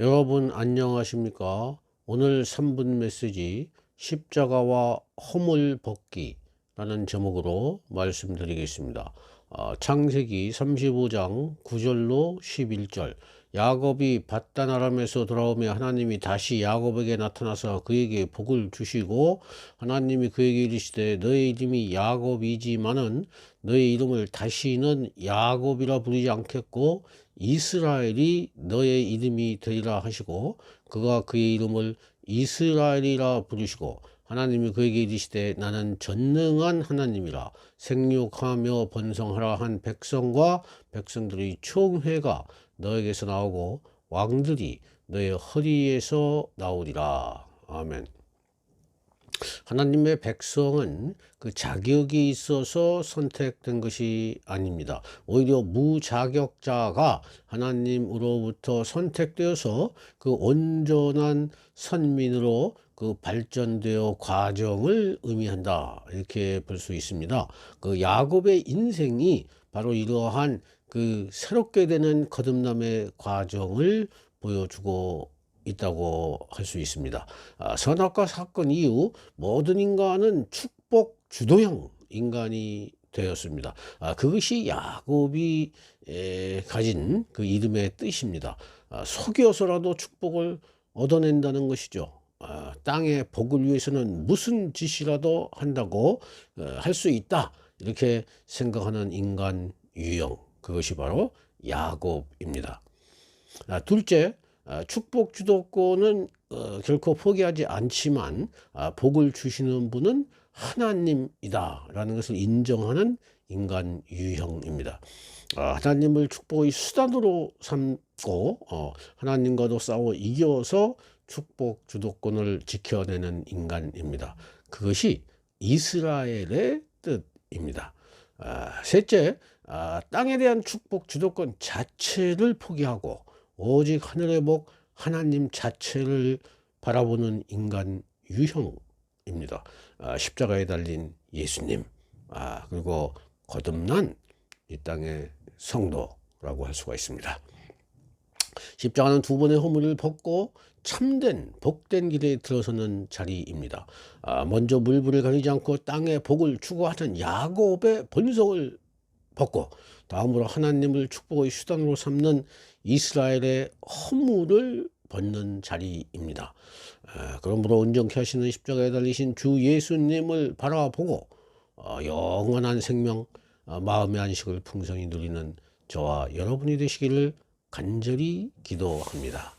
여러분 안녕하십니까? 오늘 3분 메시지 십자가와 허물 벗기 라는 제목으로 말씀드리겠습니다. 아, 창세기 35장 9절로 11절. 야곱이 바단 아람에서 돌아오며 하나님이 다시 야곱에게 나타나서 그에게 복을 주시고 하나님이 그에게 이르시되 너의 이름이 야곱이지만은 너의 이름을 다시는 야곱이라 부르지 않겠고 이스라엘이 너의 이름이 되리라 하시고 그가 그의 이름을 이스라엘이라 부르시고 하나님이 그에게 이르시되 나는 전능한 하나님이라 생육하며 번성하라 한 백성과 백성들의 총회가 너에게서 나오고 왕들이 너의 허리에서 나오리라 아멘. 하나님의 백성은 그 자격이 있어서 선택된 것이 아닙니다. 오히려 무자격자가 하나님으로부터 선택되어서 그 온전한 선민으로 그 발전되어 과정을 의미한다. 이렇게 볼 수 있습니다. 그 야곱의 인생이 바로 이러한 그 새롭게 되는 거듭남의 과정을 보여주고 있다고 할 수 있습니다. 아, 선악과 사건 이후 모든 인간은 축복 주도형 인간이 되었습니다. 아, 그것이 야곱이 에, 가진 그 이름의 뜻입니다. 아, 속여서라도 축복을 얻어낸다는 것이죠. 아, 땅의 복을 위해서는 무슨 짓이라도 한다고 어, 할수 있다. 이렇게 생각하는 인간 유형. 그것이 바로 야곱입니다. 아, 둘째, 아, 축복 주도권은 어, 결코 포기하지 않지만 아, 복을 주시는 분은 하나님이다라는 것을 인정하는 인간 유형입니다. 아, 하나님을 축복의 수단으로 삼고 어, 하나님과도 싸워 이겨서 축복 주도권을 지켜내는 인간입니다. 그것이 이스라엘의 뜻입니다. 아, 셋째, 아, 땅에 대한 축복 주도권 자체를 포기하고 오직 하늘의 복 하나님 자체를 바라보는 인간 유형입니다. 아, 십자가에 달린 예수님, 아, 그리고 거듭난 이 땅의 성도라고 할 수가 있습니다. 십자가는 두 번의 허물을 벗고 참된 복된 길에 들어서는 자리입니다. 아, 먼저 물불을 가리지 않고 땅의 복을 추구하는 야곱의 본성을 벗고 다음으로 하나님을 축복의 수단으로 삼는 이스라엘의 허물을 벗는 자리입니다. 아, 그러므로 온전케 하시는 십자가에 달리신 주 예수님을 바라보고 어, 영원한 생명, 어, 마음의 안식을 풍성히 누리는 저와 여러분이 되시기를 간절히 기도합니다.